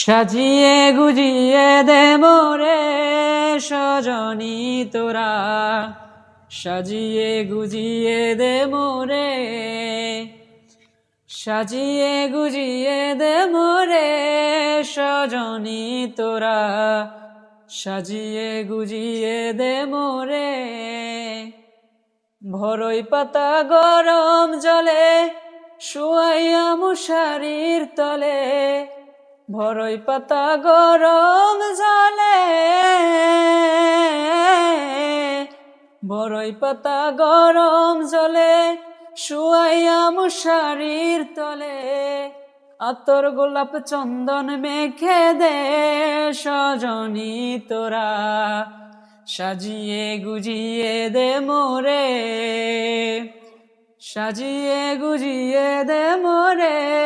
সাজিয়ে গুজিয়ে দে মোরে সজনী তোরা। সাজিয়ে গুজিয়ে দে মোরে সাজিয়ে গুজিয়ে দে মোরে সজনী তোরা। সাজিয়ে গুজিয়ে দে মোরে ভরই পাতা গরম জলে, শুয়াইয়া মুশারির তলে। ভরই পাতা গরম জলে। বরই পাতা গরম জলে, শুয়াইয়া মুশারির তলে। আতর গোলাপ চন্দন মেখে দে সজনী তোরা। সাজিয়ে গুজিয়ে দে মোরে। সাজিয়ে গুজিয়ে দে মোরে।